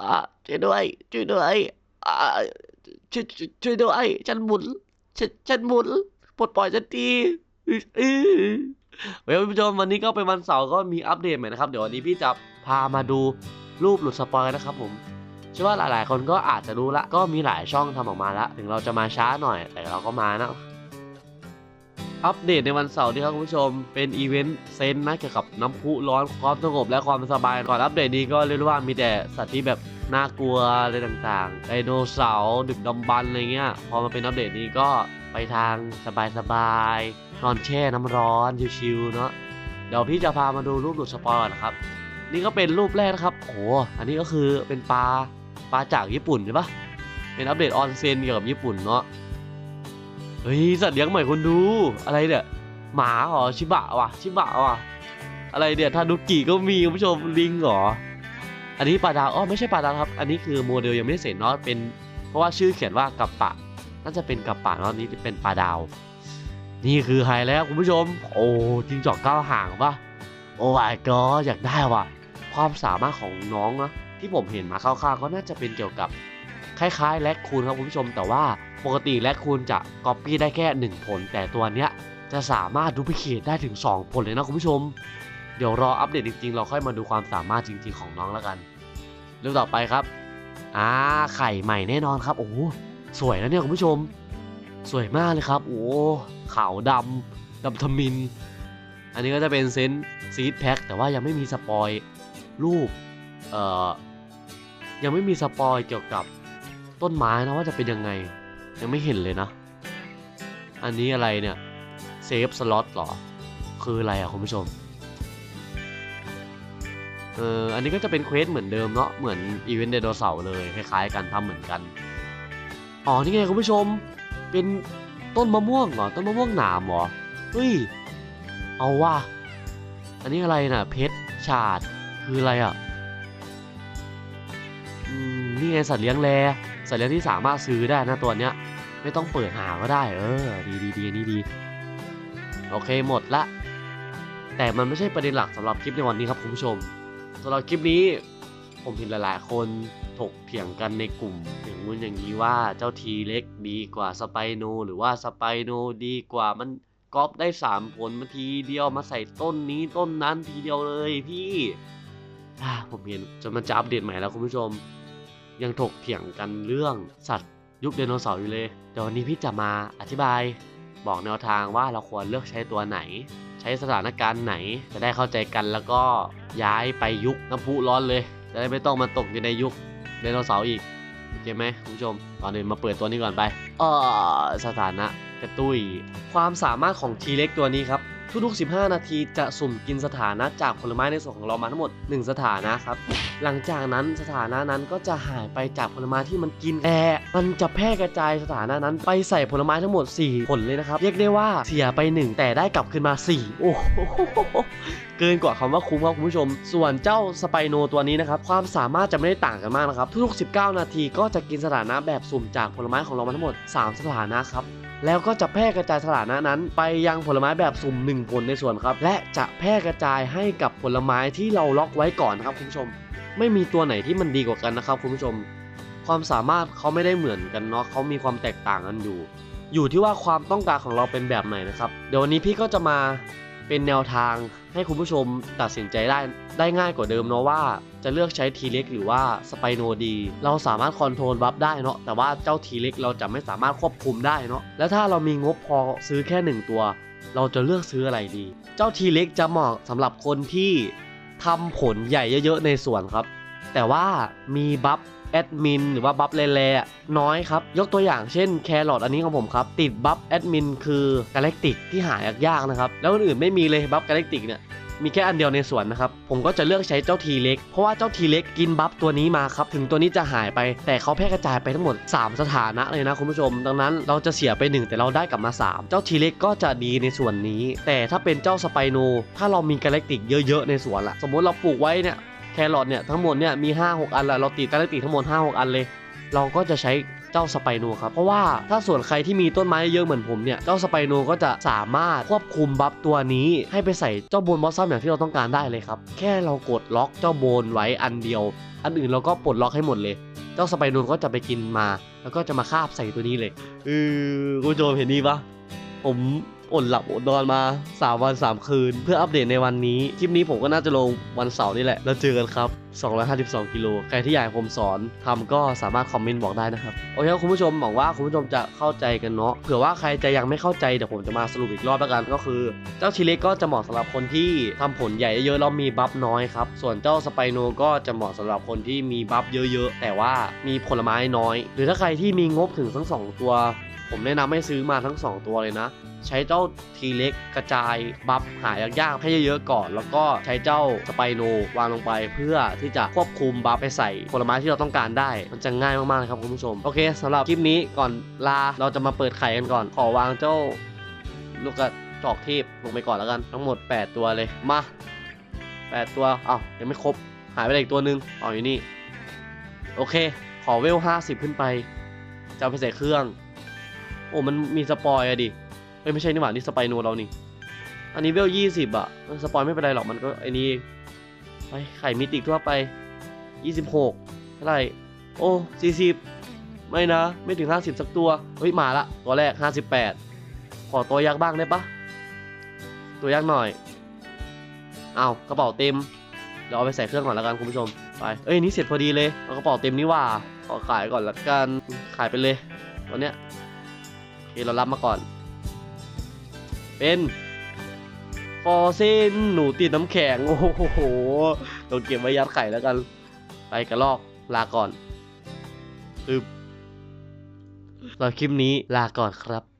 อ่าช่วยด้วยช่วยด้วยอ่าช่วยช่วยด้วย ฉันหมุนฉันฉันหมุนปลดปล่อยฉันทีเว้ยคุณผู้ชมวันนี้ก็เป็นวันเสาร์ก็มีอัปเดตใหม่นะครับ เดี๋ยววันนี้พี่จะพามาดูรูปหลุดสปอยนะครับผมเชื่อว่าหลาย ๆ คนก็อาจจะรู้ละก็มีหลายช่องทำออกมาแล้วถึงเราจะมาช้าหน่อย แต่เราก็มานะ อัปเดตในวันเสาร์นี้ครับคุณผู้ชม เป็นอีเวนต์เซนต์นะเกี่ยวกับน้ำพุร้อนความสงบและความสบาย ก่อนอัปเดตนี้ก็เรียกว่ามีแต่สัตว์ที่แบบน่ากลัวอะไรต่างๆ ไดโนเสาร์ดึกดำบรรอะไรเงี้ย พอมาเป็นอัปเดตนี้ก็ไปทางสบายๆ นอนแช่น้ำร้อนชิวๆเนาะ เดี๋ยวพี่จะพามาดูรูปหลุดสปอยล์ก่อนนะครับ นี่ก็เป็นรูปแรกนะครับ โอ้หอันนี้ก็คือเป็นปลาปลาจากญี่ปุ่นใช่ปะเป็นอัปเดตออนเซนเกี่ยวกับญี่ปุ่นเนาะ เฮ้ยสัตว์เลี้ยงใหม่คนดูอะไรเนี่ยหมาเหรอชิบะวะชิบะวะอะไรเนี่ยทานุกิก็มีคุณผู้ชมลิงเหรออันนี้ปลาดาวอ๋อไม่ใช่ปลาดาวครับ อันนี้คือโมเดลยังไม่ได้เสร็จเนาะเป็น เพราะว่าชื่อเขียนว่ากัปปะ น่าจะเป็นกัปปะเนาะอันนี้เป็นปลาดาว นี่คือไฮแล้วคุณผู้ชม โอ้จริงจอกก้าวห่างปะโอ้ my god อยากได้ว่ะ ความสามารถของน้องนะที่ผมเห็นมาคร่าวๆก็น่าจะเป็นเกี่ยวกับ คล้ายๆแลคคูนครับคุณผู้ชม แต่ว่าปกติแลคคูนจะก๊อปปี้ได้แค่ 1 ผล แต่ตัวเนี้ยจะสามารถดูพิเคทได้ถึง 2 ผลเลยนะคุณผู้ชม เดี๋ยวรออัปเดตจริงๆ เราค่อยมาดูความสามารถจริง ๆ ของน้องแล้วกันเรื่องต่อไปครับอ่าไข่ใหม่แน่นอนครับโอ้สวยนะเนี่ยคุณผู้ชม สวยมากเลยครับ โอ้ขาวดำดำทมิน อันนี้ก็จะเป็นเซนซีดแพ็คแต่ว่ายังไม่มีสปอยรูปเอ่อยังไม่มีสปอยเกี่ยวกับ ต้นไม้นะว่าจะเป็นยังไง ยังไม่เห็นเลยนะ อันนี้อะไรเนี่ยเซฟสล็อตหรอ คืออะไรอะคุณผู้ชมเอออันนี้ก็จะเป็นเควสเหมือนเดิมเนาะเหมือนอีเวนต์ไดโนเสาร์เลยคล้ายๆกันทำเหมือนกันอ๋อนี่ไงคุณผู้ชม เป็นต้นมะม่วงเหรอต้นมะม่วงหนามเหรอเฮ้ยเอาว่ะอันนี้อะไรน่ะ เพชรฉาดคืออะไรอะนี่ไงสัตว์เลี้ยงแล สัตว์เลี้ยงที่สามารถซื้อได้นะตัวเนี้ย ไม่ต้องเปิดหาก็ได้ เออ ดีดีดีนี่ดี โอเคหมดละ แต่มันไม่ใช่ประเด็นหลักสำหรับคลิปในวันนี้ครับคุณผู้ชมสำหรับคลิปนี้ผมเห็นหลาย ๆ คนถกเถียงกันในกลุ่มอย่างงู้นอย่างนี้ว่าเจ้าทีเล็กดีกว่าสไปโน หรือว่าสไปโนดีกว่ามันก๊อปได้สามผลมาทีเดียวมาใส่ต้นนี้ต้นนั้นทีเดียวเลยพี่อ่าผมเห็นจนมันจะอัปเดตใหม่แล้วคุณผู้ชม ยังถกเถียงกันเรื่องสัตว์ยุคไดโนเสาร์อยู่เลยเดี๋ยววันนี้พี่จะมาอธิบาย บอกแนวทางว่าเราควรเลือกใช้ตัวไหน ใช้สถานการณ์ไหน จะได้เข้าใจกันแล้วก็ย้ายไปยุคน้ำพุร้อนเลย จะได้ไม่ต้องมาตกอยู่ในยุคไดโนเสาร์อีกโอเคไหมคุณผู้ชมก่อนอื่นมาเปิดตัวนี้ก่อนไปเออสถานะกระตุ้ยความสามารถของทีเล็กตัวนี้ครับ ทุกๆ 15 นาทีจะสุ่มกินสถานะจากผลไม้ในส่วนของเรามาทั้งหมด 1 สถานะครับ หลังจากนั้นสถานะนั้นก็จะหายไปจากผลไม้ที่มันกินแต่มันจะแพร่กระจายสถานะนั้น ไปใส่ผลไม้ทั้งหมด 4 ผลเลยนะครับ เรียกได้ว่าเสียไป 1 แต่ได้กลับคืนมา 4 โอ้โหเกินกว่าคำว่าคุ้มครับคุณผู้ชม ส่วนเจ้าสไปโนตัวนี้นะครับ ความสามารถจะไม่ได้ต่างกันมากนะครับ ทุกๆ 19 นาทีก็จะกินสถานะแบบสุ่มจากผลไม้ของเรามาทั้งหมด 3 สถานะครับ แล้วก็จะแพร่กระจายสถานะนั้น ไปยังผลไม้แบบสุ่ม1ผลในส่วนครับ และจะแพร่กระจายให้กับผลไม้ที่เราล็อกไว้ก่อนครับคุณผู้ชม ไม่มีตัวไหนที่มันดีกว่ากันนะครับคุณผู้ชม ความสามารถเขาไม่ได้เหมือนกันเนาะเขามีความแตกต่างกันอยู่ อยู่ที่ว่าความต้องการของเราเป็นแบบไหนนะครับ เดี๋ยววันนี้พี่ก็จะมาเป็นแนวทางให้คุณผู้ชมตัดสินใจได้ได้ง่ายกว่าเดิมเนาะว่า จะเลือกใช้ทีเล็กหรือว่าสไปโนดี เราสามารถคอนโทรลบัฟได้เนาะแต่ว่าเจ้าทีเล็กเราจะไม่สามารถควบคุมได้เนาะแล้วถ้าเรามีงบพอซื้อแค่หนึ่งตัว เราจะเลือกซื้ออะไรดี เจ้าทีเล็กจะเหมาะสำหรับคนที่ทำผลใหญ่เยอะๆในสวนครับ แต่ว่ามีบัฟแอดมินหรือว่าบัฟแร่น้อยครับ ยกตัวอย่างเช่นแครอทอันนี้ของผมครับ ติดบัฟแอดมินคือกาแล็กติกที่หายากๆนะครับ แล้วอื่นไม่มีเลยบัฟกาแล็กติกเนี่ย มีแค่อันเดียวในสวนนะครับ ผมก็จะเลือกใช้เจ้าทีเล็ก เพราะว่าเจ้าทีเล็กกินบัฟตัวนี้มาครับ ถึงตัวนี้จะหายไป แต่เขาแพร่กระจายไปทั้งหมด 3 สถานะเลยนะคุณผู้ชม ดังนั้นเราจะเสียไป 1 แต่เราได้กลับมา 3 เจ้าทีเล็กก็จะดีในส่วนนี้ แต่ถ้าเป็นเจ้าสไปโน ถ้าเรามีกาแล็กติกเยอะๆในสวนละสมมติเราปลูกไว้เนี่ยแครอทเนี่ยทั้งหมดเนี่ยมี 5 6 อันละเราติดกาแล็กติกทั้งหมด5 6 อันเลย เราก็จะใช้เจ้าสไปโนครับ เพราะว่าถ้าส่วนใครที่มีต้นไม้เยอะเหมือนผมเนี่ย เจ้าสไปโนก็จะสามารถควบคุมบัฟตัวนี้ ให้ไปใส่เจ้าโบนบอสซัมอย่างที่เราต้องการได้เลยครับ แค่เรากดล็อกเจ้าโบนไว้อันเดียว อันอื่นเราก็ปลดล็อกให้หมดเลย เจ้าสไปโนก็จะไปกินมา แล้วก็จะมาคาบใส่ตัวนี้เลยเออคุณผู้ชมเห็นนี่ปะผม อดหลับอดนอนมา 3 วัน 3 คืน เพื่ออัปเดตในวันนี้ คลิปนี้ผมก็น่าจะลงวันเสาร์นี่แหละ แล้วเจอกันครับ 252 กิโล ใครที่อยากให้ผมสอนทำก็สามารถคอมเมนต์บอกได้นะครับ โอเคครับคุณผู้ชมหวังว่าคุณผู้ชมจะเข้าใจกันเนาะ เผื่อว่าใครจะยังไม่เข้าใจเดี๋ยวผมจะมาสรุปอีกรอบแล้วกันก็คือ เจ้าชิเล็กก็จะเหมาะสำหรับคนที่ทำผลใหญ่เยอะๆแล้วมีบัฟน้อยครับ ส่วนเจ้าสไปโนก็จะเหมาะสำหรับคนที่มีบัฟเยอะๆ แต่ว่ามีผลไม้น้อย หรือถ้าใครที่มีงบถึงทั้งสองตัว ผมแนะนำให้ซื้อมาทั้ง 2 ตัวเลยนะ ใช้เจ้าทีเล็กกระจายบัฟหายยากๆให้เยอะๆก่อน แล้วก็ใช้เจ้าสไปโนวางลงไป เพื่อที่จะควบคุมบัฟไปใส่ผลไม้ที่เราต้องการได้ มันจะง่ายมากๆเลยครับคุณผู้ชม โอเคสำหรับคลิปนี้ก่อนลาเราจะมาเปิดไข่กันก่อน ขอวางเจ้าลูกกระจอกเทพลงไปก่อนแล้วกันทั้งหมด 8 ตัวเลยมา 8 ตัวเอ้ายังไม่ครบหายไปอีกตัวนึงอ๋ออยู่นี่ โอเค ขอเวล 50 ขึ้นไป จะไปใส่เครื่อง โอ้มันมีสปอยอะดิเอ้ยไม่ใช่นี่หว่านี่สไปโนเรานี่ อันนี้เวล20อะเออสปอยไม่เป็นไรหรอกมันก็ไอ้นี่เอไปไข่มิติทั่วไป26เท่าไหร่โอ้40ไม่นะ ไม่ถึง50สักตัว เฮ้ยมาละ ตัวแรก58ขอตัวยักษ์บ้างได้ปะตัวยักษ์หน่อยเอากระเป๋าเต็มเดี๋ยวเอาไปใส่เครื่องก่อนแล้วกันคุณผู้ชมไปเอ้ยนี่เสร็จพอดีเลยเอากระเป๋าเต็มนี่หว่าขอขายก่อนละกันขายไปเลยตัวเนี้ย เคเรารับมาก่อน เป็นฟอเซนหนูติดน้ำแข็ง โอ้โหโดนเก็บไว้ยัดไข่แล้วกัน ไปกระลอกลาก่อนอึบเราคลิปนี้ลาก่อนครับ